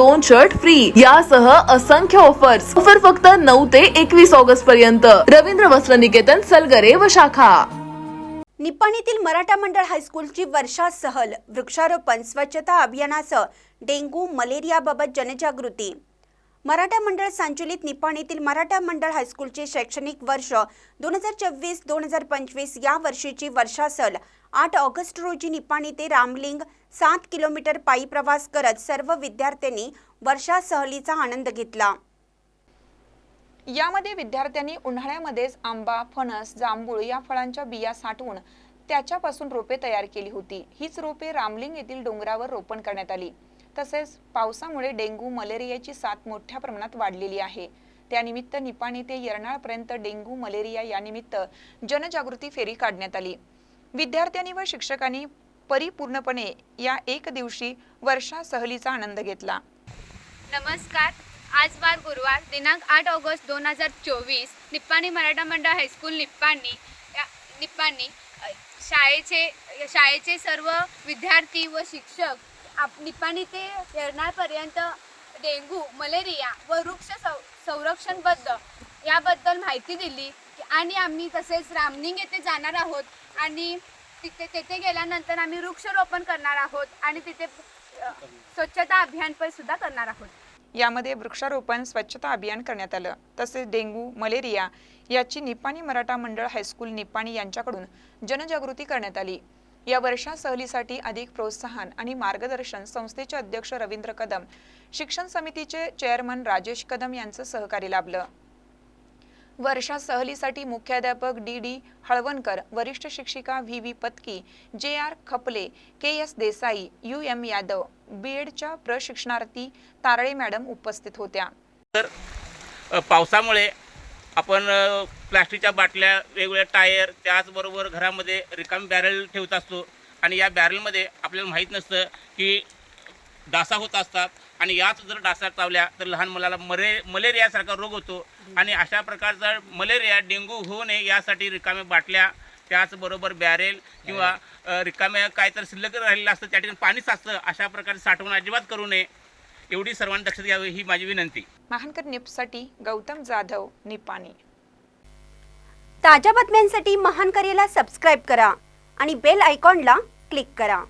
दोन shirt free यासह असंख्य ऑफर्स ऑफर फक्त नऊ ते एकवीस ऑगस्ट पर्यंत. रवींद्र वस्त्र निकेतन सलगरे व शाखा. निपाणीतील मराठा मंडळ हायस्कूलची वर्षा सहल वृक्षारोपण स्वच्छता अभियानासह डेंग्यू मलेरियाबाबत जनजागृती. मराठा मंडळ संचलित निपाणीतील मराठा मंडळ हायस्कूलचे शैक्षणिक वर्ष दोन हजार चोवीस दोन हजार पंचवीस या वर्षीची वर्षा सहल. आठ ऑगस्ट रोजी निपाणी ते रामलिंग सात किलोमीटर पायी प्रवास करत सर्व विद्यार्थ्यांनी वर्षा सहलीचा आनंद घेतला. यामध्ये विद्यार्थ्यांनी उन्हाळ्यामध्येच आंबा फणस जांभूळ या फळांच्या बिया साठवून त्याच्यापासून रोपे तयार केली होती. हीच रोपे रामलिंग येथील डोंगरावर रोपण करण्यात आली. तसेच पावसामुळे डेंग्यू मलेरियाची साथ मोठ्या प्रमाणात वाढलेली आहे. त्यानिमित्त निपाणी ते यरनाळपर्यंत डेंग्यू मलेरिया यानिमित्त जनजागृती फेरी काढण्यात आली. विद्यार्थ्यांनी व शिक्षकांनी परिपूर्णपणे या एक दिवशी वर्षा सहलीचा आनंद घेतला. नमस्कार. आज वार गुरुवार दिनांक आठ ऑगस्ट दोन हजार चोवीस निप्पाणी मराठा मंडळ हायस्कूल निप्पाणी या निप्पाणी शाळेचे शाळेचे सर्व विद्यार्थी व शिक्षक आप निप्पाणी ते येरनाळपर्यंत डेंगू मलेरिया व वृक्ष सं संरक्षणबद्दल याबद्दल माहिती दिली. की- आणि आम्ही तसेच रामनिंग येथे जाणार आहोत. आणि तिथे तिथे गेल्यानंतर आम्ही वृक्षरोपण करणार आहोत आणि तिथे स्वच्छता अभियान पण सुद्धा करणार आहोत. यामध्ये वृक्षारोपण स्वच्छता अभियान करण्यात आलं. तसेच डेंग्यू मलेरिया याची निपाणी मराठा मंडळ हायस्कूल निपाणी यांच्याकडून जनजागृती करण्यात आली. या वर्षा सहलीसाठी अधिक प्रोत्साहन आणि मार्गदर्शन संस्थेचे अध्यक्ष रवींद्र कदम शिक्षण समितीचे चेअरमन राजेश कदम यांचं सहकार्य लाभलं. वर्षा सहलीसाठी मुख्याध्यापक डी डी हळवणकर वरिष्ठ शिक्षिका V V Patki J R Khaple K S Desai U M Yadav B एडच्या प्रशिक्षणार्थी तारळे मॅडम उपस्थित होत्या. तर पावसामुळे आपण प्लास्टिकच्या बाटल्या वेगवेगळ्या टायर त्याचबरोबर घरामध्ये रिकाम बॅरल ठेवत असतो आणि या बॅरलमध्ये आपल्याला माहीत नसतं की डासा होत असतात. आणि याच जर डासा चावल्या तर लहान मुलाला मरे मलेरियासारखा रोग होतो. आणि अशा प्रकारचा मलेरिया डेंग्यू होऊ नये यासाठी रिकाम्या बाटल्या त्याचबरोबर बॅरेल किंवा रिकाम्या काय तर शिल्लक राहिलेलं असतं त्या ठिकाणी पाणी साचतं अशा प्रकारे साठवण अजिबात करू नये. एवढी सर्वांनी दक्षता घ्यावी ही माझी विनंती. महानकर निपसाठी गौतम जाधव निपाणी. ताज्या बातम्यांसाठी महान करेला सबस्क्राईब करा आणि बेल आयकॉनला क्लिक करा.